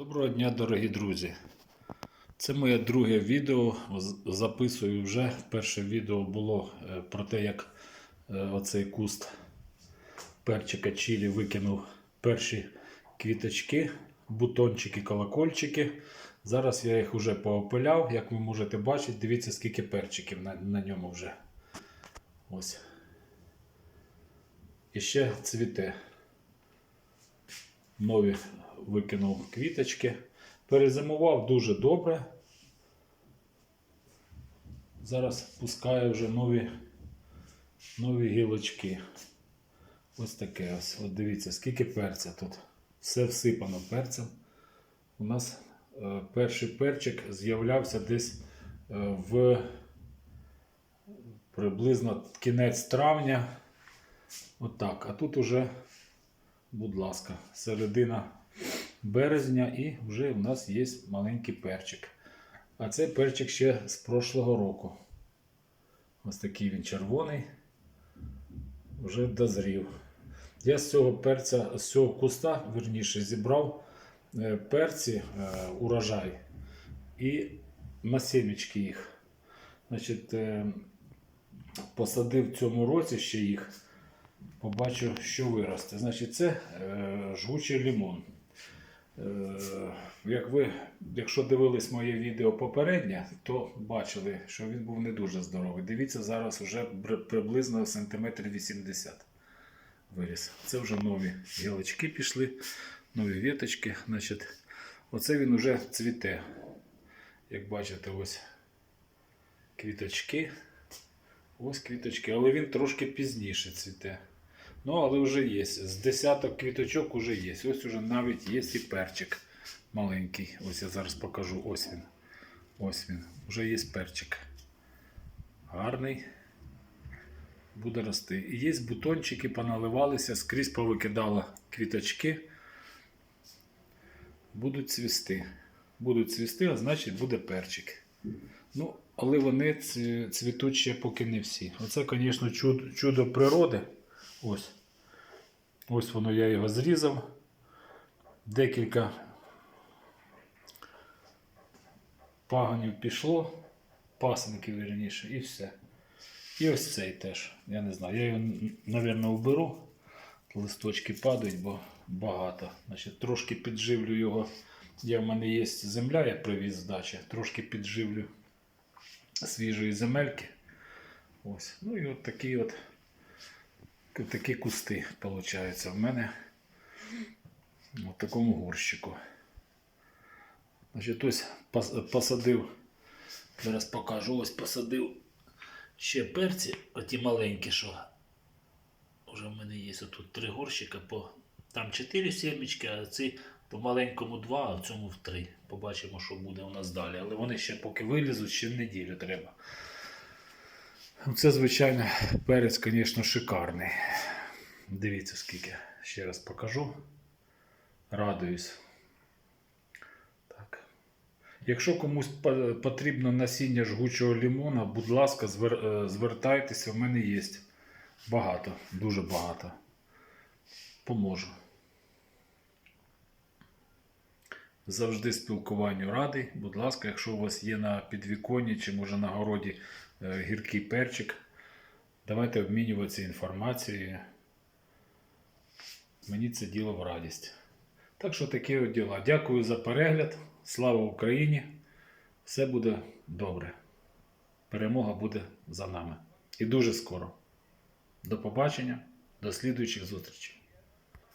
Доброго дня, дорогі друзі! Це моє друге відео. Записую вже. Перше відео було е, про те, як е, оцей куст перчика чилі викинув перші квіточки, бутончики, колокольчики. Зараз я їх вже поопиляв. Як ви можете бачити, дивіться, скільки перчиків на, на ньому вже. Ось. І ще цвіте нові викинув квіточки. Перезимував дуже добре. Зараз пускаю вже нові, нові гілочки. Ось таке ось. От дивіться, скільки перця тут. Все всипано перцем. У нас е, перший перчик з'являвся десь е, в приблизно кінець травня. Отак. А тут уже будь ласка, середина березня і вже у нас є маленький перчик. А цей перчик ще з прошлого року. Ось такий він червоний, вже дозрів. Я з цього перця, з цього куста, верніше, зібрав е, перці, е, урожай і на їх. Значить, е, посадив в цьому році ще їх побачу, що виросте. Значить, це жгучий лимон. Е, як ви, якщо дивились моє відео попереднє, то бачили, що він був не дуже здоровий. Дивіться, зараз вже приблизно сантиметр 80 виріс. Це вже нові гілочки пішли, нові віточки. Значить, оце він вже цвіте. Як бачите, ось квіточки. Ось квіточки, але він трошки пізніше цвіте. Ну, але вже є. З десяток квіточок вже є. Ось уже навіть є і перчик маленький. Ось я зараз покажу. Ось він. Ось він. Вже є перчик. Гарний. Буде рости. І є бутончики, поналивалися, скрізь повикидала квіточки. Будуть цвісти. Будуть цвісти, а значить буде перчик. Ну, але вони цвітуть ще поки не всі. Оце, звісно, чудо, чудо природи. Ось. Ось воно я його зрізав. Декілька пагонів пішло, пасенки вірніше, і все. І ось цей теж. Я не знаю. Я його, мабуть, вберу. Листочки падають, бо багато. Значить, трошки підживлю його. Я в мене є земля, я привіз з дачі. Трошки підживлю свіжої земельки. Ось. Ну і от такі от такі кусти виходить в мене в такому горщику. Значить, ось посадив, зараз покажу, ось посадив ще перці, оті маленькі, що вже в мене є тут три горщика, по, там чотири сімечки, а ці по маленькому два, а в цьому в три. Побачимо, що буде у нас далі. Але вони ще поки вилізуть, ще неділю треба. Це, звичайно, перець, звісно, шикарний. Дивіться, скільки. Ще раз покажу. Радуюсь. Так. Якщо комусь потрібно насіння жгучого лимона, будь ласка, звер- е, звертайтеся, в мене є багато, дуже багато. Поможу. Завжди спілкуванню радий. Будь ласка, якщо у вас є на підвіконні чи може на городі е, гіркий перчик, давайте обмінюватися інформацією. Мені це діло в радість. Так що такі от діла. Дякую за перегляд. Слава Україні! Все буде добре. Перемога буде за нами. І дуже скоро. До побачення, до слідуючих зустрічей.